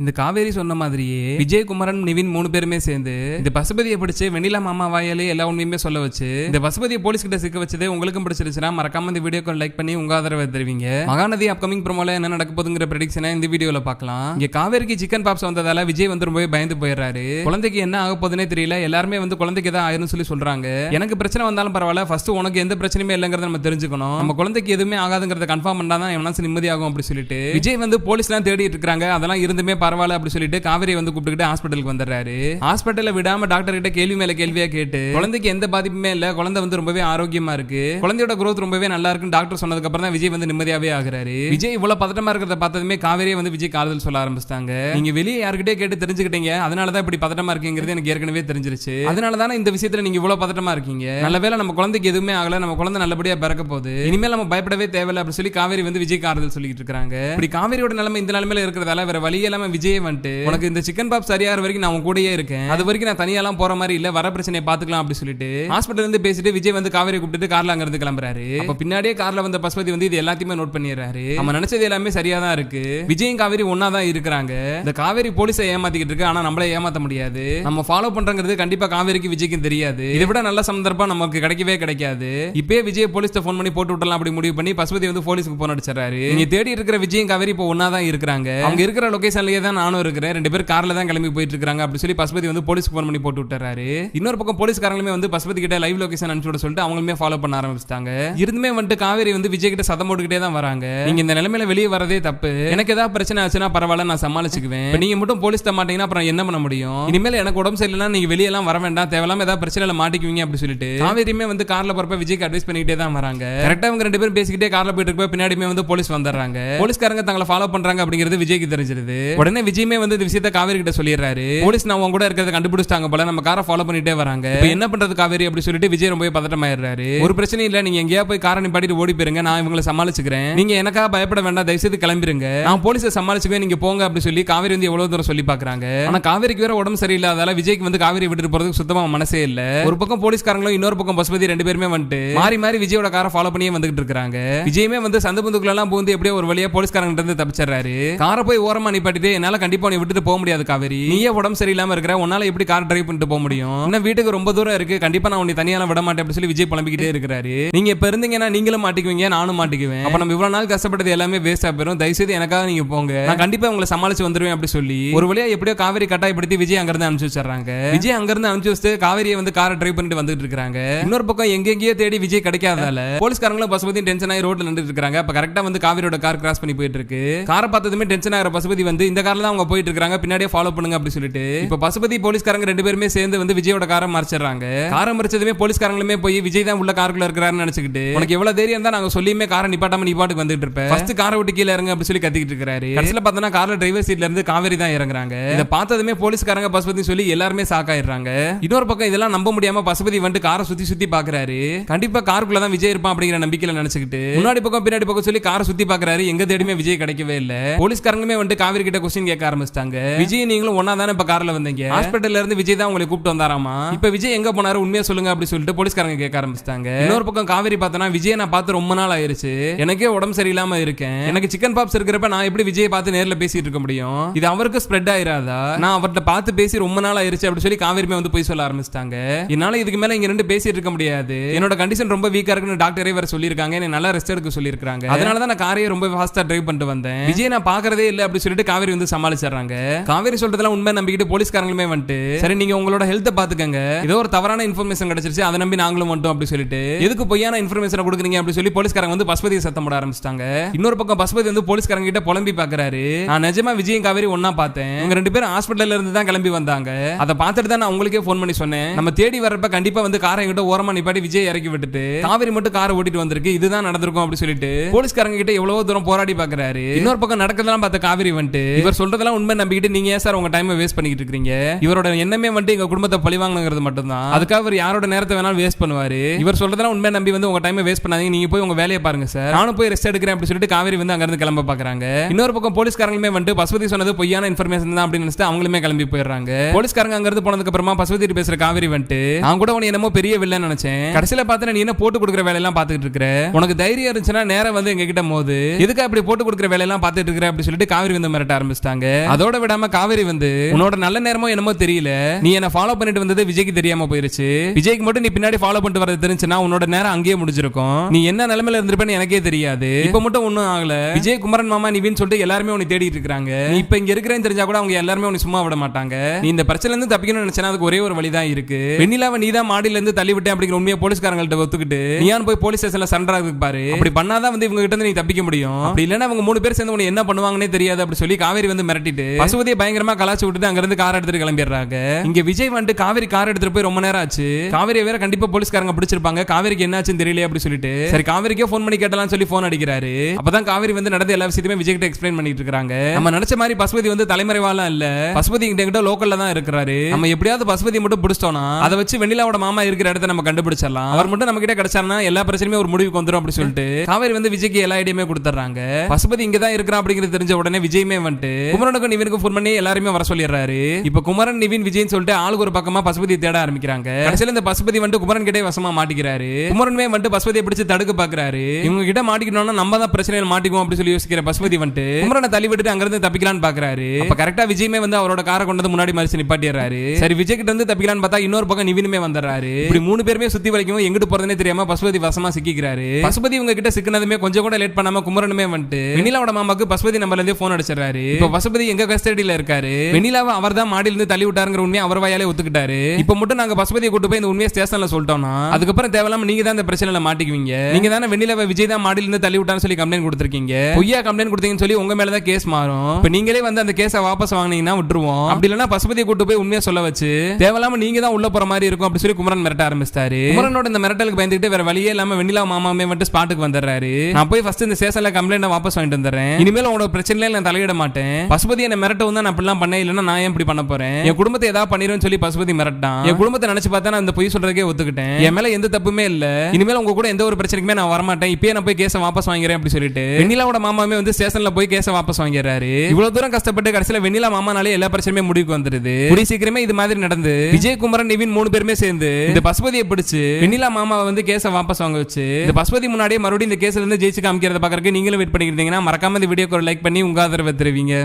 இந்த காவேரி சொன்ன மாதிரியே விஜயகுமரன் நிவின் மூணு பேருமே சேர்ந்து இந்த பசுபதியை பிடிச்சு வெண்ணிலா மாமா வாயாலே எல்லா உண்மையுமே சொல்ல வச்சு இந்த பசுபதியை போலீஸ் கிட்ட சிக்க வச்சதே உங்களுக்கும் பிடிச்சிருச்சுன்னா மறக்காம இந்த வீடியோக்கு லைக் பண்ணி உங்க ஆதரவை தருவீங்க. மகாநதி அப்கமிங் ப்ரோமோல என்ன நடக்க போதுங்கிற ப்ரெடிக்ஷனை இந்த வீடியோல பார்க்கலாம். இங்க காவேரிக்கு சிக்கன் பாப்ஸ் வந்ததால விஜய் வந்து ரொம்ப பயந்து போயிடுறாரு. குழந்தைக்கு என்ன ஆக போதுன்னே தெரியல எல்லாருமே வந்து குழந்தைக்கு தான் ஆயிரும்னு சொல்லி சொல்றாங்க. எனக்கு பிரச்சனை வந்தாலும் பரவாயில்ல ஃபர்ஸ்ட் உனக்கு எந்த பிரச்சனையுமே இல்லைங்கிறத நம்ம தெரிஞ்சுக்கணும். நம்ம குழந்தைக்கு எதுவுமே ஆகாதுங்கிறத கன்ஃபார்ம் பண்ணா தான் என் மனசு நிம்மதியாகும் அப்படி சொல்லிட்டு. விஜய் வந்து போலீஸ்லாம் தேடிட்டு இருக்காங்க அதெல்லாம் இருந்துமே பரவாயில்ல அப்படி சொல்லிட்டு காவேரி வந்து கூப்பிட்டுக்கிட்டு ஹாஸ்பிட்டலுக்கு வந்துடுறாரு. ஹாஸ்பிட்டல்ல விடாம டாக்டர் கிட்ட கேள்வி மேல கேள்வியா கேட்டு குழந்தைக்கு எந்த பாதிப்புமே இல்ல குழந்தை வந்து ரொம்பவே ஆரோக்கியமா இருக்கு. குழந்தையோட குரோத் ரொம்பவே நல்லா இருக்குன்னு டாக்டர் சொன்னதுக்கு அப்புறம் தான் விஜய் வந்து நிம்மதியாவே ஆகுறாரு. விஜய் இவ்வளவு பதட்டமா இருக்கிறத பார்த்ததுமே காவேரியை வந்து விஜய் காதல் சொல்ல ஆரம்பிச்சிட்டாங்க. நீங்க வெளியே யாருக்கிட்டே கேட்டு தெரிஞ்சுக்கிட்டீங்க. அதனால தான் இப்படி பதட்டமா இருக்கீங்கிறது எனக்கு ஏற்கனவே தெரிஞ்சிருச்சு. அதனால தானே இந்த விஷயத்துல நீங்க இவ்வளவு பதட்டமா இருக்கீங்க? நல்ல வேளை நம்ம குழந்தைக்கு எதுவுமே ஆகல. நம்ம குழந்தை நல்லபடியா பிறக்க போகுது. இனிமேல் நம்ம பயப்படவே தேவையில்ல அப்படின்னு சொல்லி காவேரி வந்து விஜய் ஆறுதல் சொல்லிட்டு இருக்காங்க இப்படி காவேரியோட நிலைமை இந்த நிலைமையில இருக்கிறதால வேற வழி இல்லாம விஜய் வந்துட்டு உனக்கு இந்த சிக்கன் பாப் சரியாகிற வரைக்கும் நான் உன் கூடயே இருக்கேன். அது வரைக்கும் நான் தனியாலாம் போற மாதிரி இல்ல வர பிரச்சனையை பாத்துக்கலாம் அப்படி சொல்லிட்டு ஹாஸ்பிட்டல் இருந்து பேசிட்டு விஜய் வந்து காவேரி கூப்பிட்டு கார்ல அங்க இருந்து கிளம்புறாரு. அப்ப பின்னாடியே கார்ல வந்த பசுபதி வந்து இது எல்லாத்தையுமே நோட் பண்ணிடுறாரு. நம்ம நினைச்சது எல்லாமே சரியா தான் இருக்கு. விஜயும் காவேரி ஒன்னா தான் இருக்கிறாங்க. இந்த காவேரி போலீஸை ஏமாத்திக்கிட்டு இருக்கு ஆனா நம்மள ஏமாத்த முடியாது. நம்ம ஃபாலோ பண்றங்கிறது கண்டிப்பா காவேரிக்கு விஜய்க்கும் தெரியாது. இதை விட நல்ல சந்தர்ப்பம் நமக்கு கிடைக்கவே கிடைக்காது. இப்பயே விஜய் போலீஸ் ஃபோன் பண்ணி போட்டு விடலாம் அப்படி முடிவு பண்ணி பசுபதி வந்து போலீஸ்க்கு போன் அடிச்சிடறாரு. நீ தேடி இருக்கிற விஜயும் காவேரி இப்போ ஒன்னா தான் இருக்கிறாங்க. அவங்க இருக்கிற லொகேஷன்லயே தான் நானும் இருக்கிறேன். ரெண்டு பேரும் கார்ல தான் கிளம்பி போயிட்டு இருக்காங்க அப்படி சொல்லி பசுபதி வந்து போலீஸ்க்கு ஃபோன் பண்ணி போட்டு விட்டுறாரு. இன்னொரு பக்கம் போலீஸ்காரங்களுமே வந்து பசுபதி கிட்ட லைவ் லொகேஷன் அனுப்பிச்சு விட சொல்லிட்டு அவங்களுமே ஃபாலோ பண்ண ஆரம்பிச்சிட்டாங்க. இருந்துமே வந்துட்டு காவேரி வந்து விஜய் கிட்ட சதம் போட்டுக்கிட்டே தான் வராங்க. நீங்க இந்த நிலைமையில வெளியே வரதே தப்பு. எனக்கு ஏதாவது பிரச்சனை ஆச்சுன்னா பரவாயில்ல நான் சமாளிச்சுக்குவேன். நீங்க மட்டும் போலீஸ் தர மாட்டீங்கன்னா அப்புறம் என்ன பண்ண முடியும்? இனிமேல் எனக்கு உடம்பு சரியில்லைன்னா நீங்க வெளியெல்லாம் வர வேண்டாம். தேவையில்லாம ஏதாவது பிரச்சனையில மாட்டிக்குவீங்க அப்படி சொல்லிட்டு காவேரியுமே வந்து கார்ல போறப்ப விஜய்க்கு அட்வைஸ் பண்ணிக்கிட்டே தான் வராங்க. கரெக்டா அவங்க ரெண்டு பேரும் பேசிக்கிட்டே கார்ல போயிட்டு இருக்க பின்னாடியுமே வந்து போலீஸ் வந்துடுறாங்க. போலீஸ்காரங்க தங்களை ஃபாலோ பண்றாங்க அப்படிங்கிறது விஜய்க்கு தெரிஞ்சிருது. உடனே விஜயுமே வந்து இந்த விஷயத்த காவேரி கிட்ட சொல்லிடுறாரு? போலீஸ் நான் உங்க கூட இருக்கிறத கண்டுபிடிச்சிட்டாங்க போல நம்ம காரை ஃபாலோ பண்ணிட்டே வராங்க. என்ன பண்றது காவேரி அப்படி சொல்லிட்டு விஜய் ரொம்ப பதட்டமாயிடுறாரு. ஒரு பிரச்சனை இல்ல நீங்க எங்கேயா போய் காரை நிப்பாட்டிட்டு ஓடி போயிருங்க நான் இவங்களை சமாளிச்சுக்கிறேன். நீங்க எனக்காக பயப்பட வேண்டாம் தயவுசெய்து கிளம்பிருங்க. நான் போலீஸை சமாளிச்சுக்கவே நீங்க போங்க அப்படி சொல்லி காவேரி வந்து எவ்வளவு தூரம் சொல்லி பாக்குறாங்க. ஆனா காவேரிக்கு வேற உடம்பு சரியில்லாதால விஜய்க்கு வந்து காவேரி விட்டுட்டு போறதுக்கு சுத்தமா மனசே இல்ல. ஒரு பக்கம் போலீஸ்காரங்களும் இன்னொரு பக்கம் பசுபதி ரெண்டு பேருமே வந்துட்டு மாறி மாறி விஜயோட காரை ஃபாலோ பண்ணியே வந்துகிட்டு இருக்காங்க. விஜயமே வந்து சந்து பந்துக்குள்ள எல்லாம் போந்து எப்படியோ ஒரு வழியா போலீஸ்காரங்க இருந்து தப்பிச்சிடுறாரு. காரை போய் ஓரமா நிப்பாட்டிட்டு என்னால கண்டிப்பா உன்னை விட்டுட்டு போக முடியாது காவேரி. நீயே உடம்பு சரியில்லாம இருக்கிற உன்னால எப்படி கார் டிரைவ் பண்ணிட்டு போக முடியும்? இன்னும் வீட்டுக்கு ரொம்ப தூரம் இருக்கு. கண்டிப்பா நான் உன்னை தனியால விட மாட்டேன் அப்படின்னு சொல்லி விஜய் புலம்பிக்கிட்டே இருக்கிறாரு. நீங்க இப்ப இருந்தீங்கன்னா நீங்களும் மாட்டிக்குவீங்க நானும் மாட்டிக்குவேன். அப்ப நம்ம இவ்வளவு நாள் கஷ்டப்பட்டது எல்லாமே வேஸ்டா போயிரும். தயவுசெய்து எனக்காக நீங்க போங்க. நான் கண்டிப்பா உங்களை சமாளிச்சு வந்துருவேன் அப்படி சொல்லி. ஒரு வழியா எப்படியோ காவேரி கட்டாயப்படுத்தி விஜய் அங்க இருந்து அனுப்பிச்சு வச்சிடறாங்க. விஜய் அங்க இருந்து அனுப்பிச்சு வச்சு காவேரியை வந்து காரை டிரைவ் பண்ணிட்டு வந்துட்டு இருக்காங்க இன்னொரு பக்கம் எங்கெங்கேயோ தேடி விஜய் கிடைக்காதால போலீஸ்காரங்களும் பசுபதி டென்ஷன் ஆகி ரோட்ல நின்றுட்டு இருக்காங்க அப்ப கரெக்டா வந்து காவேரியோட கார் கிராஸ் பண்ணி போயிட்டு இருக்கு. காரை பார்த்ததுமே டென்ஷன் ஆகிற பசுபதி வந்து இந்த காரில் தான் அவங்க போயிட்டு இருக்காங்க பின்னாடியே ஃபாலோ பண்ணுங்க அப்படி சொல்லிட்டு. இப்போ பசுபதி போலீஸ்காரங்க ரெண்டு பேருமே சேர்ந்து வந்து விஜயோட காரை மறைச்சிடுறாங்க. காரை மறைச்சதுமே போலீஸ்காரங்களுமே போய் விஜய் தான் உள்ள காருக்குள்ள இருக்கிறாருன்னு நினைச்சுக்கிட்டு உனக்கு எவ்வளவு தைரியம் இருந்தா நாங்க சொல்லியுமே காரை நிப்பாட்டாம நிப்பாட்டுக்கு வந்துட்டு இருப்பேன் ஃபர்ஸ்ட் காரை விட்டு கீழே இறங்க அப்படி சொல்லி கத்திக்கிட்டு இருக்காரு. கடைசியில் பார்த்தோன்னா கார்ல டிரைவர் சீட்ல இருந்து காவேரி தான் இறங்குறாங்க. இதை பார்த்ததுமே போலீஸ்காரங்க பசுபதி சொல்லி எல்லாருமே சாக்காயிடுறாங்க இன்னொரு பக்கம் இதெல்லாம் நம்ப முடியாம பசுபதி வந்துட்டு காரை சுத்தி சுத்தி பாக்குறாரு. கண்டிப்பா காருக்குள்ள தான் விஜய் இருப்பான் அப்படிங்கிற நம்பிக்கையில நினைச்சுக்கிட்டு முன்னாடி பக்கம் பின்னாடி பக்கம் சொல்லி காரை சுத்தி பாக்குறாரு. எங்க தேடியுமே விஜய் கிடைக்கவே இல்ல. போலீஸ்காரங்களுமே வந்து காவேரி கிட்ட கொஸ்டின் கேட்க ஆரம்பிச்சிட்டாங்க. விஜய் நீங்களும் ஒன்னா தானே இப்ப கார்ல வந்தீங்க? ஹாஸ்பிட்டல்ல இருந்து விஜய் தான் உங்களை கூப்பிட்டு வந்தாராமா? இப்ப விஜய் எங்க போனாரு? உண்மையா சொல்லுங்க அப்படி சொல்லிட்டு போலீஸ்காரங்க கேட்க ஆரம்பிச்சிட்டாங்க. இன்னொரு பக்கம் காவேரி பார்த்தனா விஜய் நான் பார்த்து ரொம்ப நாள் ஆயிருச்சு. எனக்கே உடம்பு சரியில்லாம இருக்கேன். எனக்கு சிக்கன் பாப்ஸ் இருக்கிறப்ப நான் எப்படி விஜய் பார்த்து நேர்ல பேசிட்டு இருக்க முடியும்? இது அவருக்கு ஸ்ப்ரெட் ஆயிராதா? நான் அவர்கிட்ட பார்த்து பேசி ரொம்ப நாள் ஆயிருச்சு அப்படி சொல்லி காவேரிமே வந்து போய் சொல்ல ஆரம்பிச்சிட்டாங்க. என்னால இதுக்கு மேல இங்க ரெண்டு பேசிட்டு இருக்க முடியாது. என்னோட கண்டிஷன் ரொம்ப வீக்கா இருக்குன்னு டாக்டரே வேற சொல்லியிருக்காங்க. என்னை நல்லா ரெஸ்ட் எடுக்க சொல்லியிருக்காங்க அதனால தான் நான் காரையை ரொம்ப ஃபாஸ்டா டிரைவ் பண்ணிட்டு வந்தேன். விஜய் நான் பாக்குறதே இல்ல அப்படி சொல்லிட்டு காவேரி வந்து வந்து சமாளிச்சிடுறாங்க. காவேரி சொல்றதெல்லாம் உண்மை நம்பிக்கிட்டு போலீஸ்காரங்களுமே வந்துட்டு சரி நீங்க உங்களோட ஹெல்த்தை பாத்துக்கங்க. ஏதோ ஒரு தவறான இன்ஃபர்மேஷன் கிடைச்சிருச்சு அதை நம்பி நாங்களும் வந்துட்டோம் அப்படி சொல்லிட்டு எதுக்கு பொய்யான இன்ஃபர்மேஷன் கொடுக்குறீங்க அப்படி சொல்லி போலீஸ்காரங்க வந்து பசுபதியை சத்தம் போட ஆரம்பிச்சிட்டாங்க. இன்னொரு பக்கம் பசுபதி வந்து போலீஸ்காரங்க கிட்ட புலம்பி பாக்குறாரு. நான் நிஜமா விஜயம் காவேரி ஒன்னா பார்த்தேன். இவங்க ரெண்டு பேரும் ஹாஸ்பிட்டல்ல இருந்து தான் கிளம்பி வந்தாங்க. அதை பார்த்துட்டு தான் நான் உங்களுக்கே ஃபோன் பண்ணி சொன்னேன். நம்ம தேடி வரப்ப கண்டிப்பா வந்து காரை கிட்ட ஓரமா நிப்பாட்டி விஜய் இறக்கி விட்டுட்டு காவேரி மட்டும் காரை ஓட்டிட்டு வந்திருக்கு இதுதான் நடந்திருக்கும் அப்படி சொல்லிட்டு போலீஸ்காரங்க கிட்ட எவ்வளவு தூரம் போராடி பாக்குறாரு. இன்னொரு பக்கம் நடக்கிறதெல்லாம் பார்த்த காவேரி வந்துட்டு இவர் சொல்றதெல்லாம் உண்மை நம்பிக்கிட்டு நீங்க ஏன் சார் உங்க டைமை வேஸ்ட் பண்ணிக்கிட்டு இருக்கீங்க இவரோட எண்ணமே வந்துட்டு எங்க குடும்பத்தை பழிவாங்கணுங்கிறது மட்டும்தான். அதுக்காக அவர் யாரோட நேரத்தை வேணாலும் வேஸ்ட் பண்ணுவாரு. இவர் சொல்றதெல்லாம் உண்மை நம்பி வந்து உங்க டைமை வேஸ்ட் பண்ணாதீங்க. நீங்க போய் உங்க வேலையை பாருங்க சார். நானும் போய் ரெஸ்ட் எடுக்கிறேன் அப்படின்னு சொல்லிட்டு காவேரி வந்து அங்க இருந்து கிளம்ப பாக்குறாங்க. இன்னொரு பக்கம் போலீஸ்காரங்களுமே வந்துட்டு பசுபதி சொன்னது பொய்யான இன்ஃபர்மேஷன் தான் அப்படின்னு நினைச்சிட்டு அவங்களுமே கிளம்பி போயிடுறாங்க. போலீஸ்காரங்க அங்கிருந்து போனதுக்கு அப்புறமா பசுபதி பேசுற காவேரி வந்துட்டு நான் கூட உன என்னமோ பெரிய வில்லன் நினைச்சேன். கடைசியில பார்த்தா நீ என்ன போட்டு கொடுக்குற வேலையெல்லாம் பாத்துட்டு இருக்கிற? உனக்கு தைரியம் இருந்துச்சுன்னா நேரம் வந்து எங்க கிட்ட மோது. எதுக்கு அப்படி போட்டு கொடுக்குற வேலையெல்லாம் பார்த்துட்டு இருக்கிற? அப்படின்னு சொல்லிட்டு காவேரி வந்து மிரட்ட ஆரம்பிச்சு ஆரம்பிச்சிட்டாங்க. அதோட விடாம காவேரி வந்து உன்னோட நல்ல நேரமோ என்னமோ தெரியல. நீ என்ன ஃபாலோ பண்ணிட்டு வந்தது விஜய்க்கு தெரியாம போயிருச்சு. விஜய்க்கு மட்டும் நீ பின்னாடி ஃபாலோ பண்ணிட்டு வரது தெரிஞ்சுன்னா உன்னோட நேரம் அங்கேயே முடிஞ்சிருக்கும். நீ என்ன நிலைமையில இருந்திருப்பேன்னு எனக்கே தெரியாது. இப்ப மட்டும் ஒண்ணும் ஆகல. விஜய் குமரன் மாமா நிவின் சொல்லிட்டு எல்லாருமே உன்னை தேடிட்டு இருக்காங்க. இப்ப இங்க இருக்கிறேன்னு தெரிஞ்சா கூட அவங்க எல்லாருமே உன்னை சும்மா விட மாட்டாங்க. நீ இந்த பிரச்சனைல இருந்து தப்பிக்கணும்னு நினைச்சா அதுக்கு ஒரே ஒரு வழிதான் இருக்கு. வெண்ணிலாவை நீ தான் மாடியில இருந்து தள்ளி விட்டேன் அப்படிங்கிற உண்மையை போலீஸ்காரங்கள்ட்ட ஒத்துக்கிட்டு நீயான் போய் போலீஸ் ஸ்டேஷன்ல சண்டர் பாரு. அப்படி பண்ணாதான் வந்து இவங்க கிட்ட இருந்து நீ தப்பிக்க முடியும். அப்படி இல்லைன்னா அவங்க மூணு பேர் சேர்ந்து உன்னை என்ன பண்ணுவாங்கன்னே தெரியாது அப்படி சொல்லி காவேரி வந்து மிரட்டிட்டு பசுபதியை பயங்கரமா கலாச்சு விட்டுட்டு அங்க இருந்து கார் எடுத்துட்டு கிளம்பிடுறாங்க. இங்க விஜய் வந்துட்டு காவேரி கார் எடுத்துட்டு போய் ரொம்ப நேரம் ஆச்சு. காவேரி வேற கண்டிப்பா போலீஸ்காரங்க பிடிச்சிருப்பாங்க. காவேரிக்கு என்னாச்சுன்னு தெரியல அப்படி சொல்லிட்டு. சரி காவேரிக்கே ஃபோன் பண்ணி கேட்டலாம் சொல்லி ஃபோன் அடிக்கிறாரு. அப்பதான் காவேரி வந்து நடந்த எல்லா விஷயத்தையுமே விஜய் கிட்ட எக்ஸ்பிளைன் பண்ணிட்டு இருக்காங்க. நம்ம நினைச்ச மாதிரி பசுபதி வந்து தலைமறைவாலாம் இல்ல. பசுபதி கிட்ட கிட்ட லோக்கல்ல தான் இருக்கிறாரு. நம்ம எப்படியாவது பசுபதி மட்டும் பிடிச்சிட்டோம்னா அதை வச்சு வெண்ணிலாவோட மாமா இருக்கிற இடத்த நம்ம கண்டுபிடிச்சிடலாம். அவர் மட்டும் நம்ம கிட்ட கிடைச்சாருன்னா எல்லா பிரச்சனையுமே ஒரு முடிவுக்கு வந்துடும் அப்படின்னு சொல்லிட்டு காவேரி வந்து விஜய்க்கு எல்லா ஐடியுமே கொடுத்துறாங்க பசுபதி இங்க தான் இருக்கிறான் அப்படிங்கிறது தெரிஞ்ச உடனே விஜயுமே வந்துட்டு குமரனுக்கும் நிவினுக்கும் ஃபோன் பண்ணி எல்லாருமே வர சொல்லிடுறாரு. இப்ப குமரன் நிவின் விஜய்னு சொல்லிட்டு ஆளுக்கு ஒரு பக்கமா பசுபதி தேட ஆரம்பிக்கிறாங்க. கடைசியில இந்த பசுபதி வந்துட்டு குமரன் கிட்டே வசமா மாட்டிக்கிறாரு. குமரனுமே வந்துட்டு பசுபதியை பிடிச்சு தடுக்க பாக்குறாரு. இவங்க கிட்ட மாட்டிக்கணும்னா நம்ம தான் பிரச்சனையில் மாட்டிக்குவோம் அப்படின்னு சொல்லி யோசிக்கிற பசுபதி வந்துட்டு குமரனை தள்ளி விட்டுட்டு அங்க இருந்து தப்பிக்கலாம்னு பாக்குறாரு. அப்ப கரெக்டா விஜயமே வந்து அவரோட காரை கொண்டு முன்னாடி மறிச்சு நிப்பாட்டிடுறாரு. சரி விஜய் கிட்ட இருந்து தப்பிக்கலாம்னு பார்த்தா இன்னொரு பக்கம் நிவினுமே வந்துடுறாரு. இப்படி மூணு பேருமே சுத்தி வரைக்கும் எங்கிட்டு போறதுனே தெரியாம பசுபதி வசமா சிக்கிக்கிறாரு. பசுபதி இவங்க கிட்ட சிக்கினதுமே கொஞ்சம் கூட லேட் பண்ணாம குமரனுமே வந்துட்டு வெண்ணிலாவோட மாமாக்கு பசுபதி நம்பர்ல இருந்தே போன் அடிச்சிடறாரு. இப்ப பசுபதி எங்க கஸ்டடியில இருக்காரு? வெண்ணிலாவை அவர் தான் மாடியில இருந்து தள்ளி விட்டாருங்கிற உண்மையை அவர் வாயாலே ஒத்துக்கிட்டாரு. இப்ப மட்டும் நாங்க பசுபதியை கூட்டு போய் இந்த உண்மையை ஸ்டேஷன்ல சொல்லிட்டோம்னா அதுக்கப்புறம் தேவையில்லாம நீங்க தான் இந்த பிரச்சனையில மாட்டிக்குவீங்க. நீங்க தானே வெண்ணிலாவை விஜய் தான் மாடியில இருந்து தள்ளி விட்டான்னு சொல்லி கம்ப்ளைண்ட் கொடுத்துருக்கீங்க. பொய்யா கம்ப்ளைண்ட் கொடுத்தீங்கன்னு சொல்லி உங்க மேல தான் கேஸ் மாறும். இப்ப நீங்களே வந்து அந்த கேஸை வாபஸ் வாங்கினீங்கன்னா விட்டுருவோம். அப்படி இல்லைன்னா பசுபதியை கூட்டு போய் உண்மையை சொல்ல வச்சு தேவையில்லாம நீங்க தான் உள்ள போற மாதிரி இருக்கும் அப்படி சொல்லி குமரன் மிரட்ட ஆரம்பிச்சிட்டாரு. குமரனோட இந்த மிரட்டலுக்கு பயந்துட்டு வேற வழியே இல்லாம வெண்ணிலா மாமாமே மட்டும் ஸ்பாட்டுக்கு வந்துடுறாரு. நான் போய் ஃபர்ஸ்ட் இந்த ஸ்டேஷன்ல கம்ப்ளைண்ட் வாபஸ் வாங்கிட்டு வந்துடுறேன். இனிமேல் உங்களோட பிரச்சனையில நான் தலையிட மாட்டேன். பசுபதி என்ன மிரட்டவும் தான் நான் அப்படிலாம் பண்ண இல்லைன்னா நான் ஏன் இப்படி பண்ண போறேன்? என் குடும்பத்தை ஏதாவது பண்ணிருன்னு சொல்லி பசுபதி மிரட்டான். என் குடும்பத்தை நினைச்சு பார்த்தா நான் இந்த பொய் சொல்றதுக்கே ஒத்துக்கிட்டேன். என் மேல எந்த தப்புமே இல்ல. இனிமேல் உங்க கூட எந்த ஒரு பிரச்சனைக்குமே நான் வரமாட்டேன். இப்பயே நான் போய் கேஸை வாபஸ் வாங்கிறேன் அப்படி சொல்லிட்டு. வெண்ணிலாவோட மாமாமே வந்து ஸ்டேஷன்ல போய் கேஸை வாபஸ் வாங்கிடுறாரு. இவ்வளவு தூரம் கஷ்டப்பட்டு கடைசியில வெண்ணிலா மாமானாலே எல்லா பிரச்சனையுமே முடிவுக்கு வந்துருது கூடிய சீக்கிரமே இது மாதிரி நடந்து. விஜய் குமரன் நிவின் மூணு பேருமே சேர்ந்து இந்த பசுபதியை பிடிச்சு வெண்ணிலா மாமாவை வந்து கேஸை வாபஸ் வாங்க வச்சு இந்த பசுபதி முன்னாடியே மறுபடியும் இந்த கேஸ்ல இருந்து ஜெயிச்சு காமிக்கிறத பாக்கறதுக்கு நீங்களும் வெயிட் பண்ணிக்கிறீங்கன்னா மறக்காம இந்த வீடியோக்கு ஒரு லைக் பண்ணி உங்க ஆதரவை தெரிவிங்க.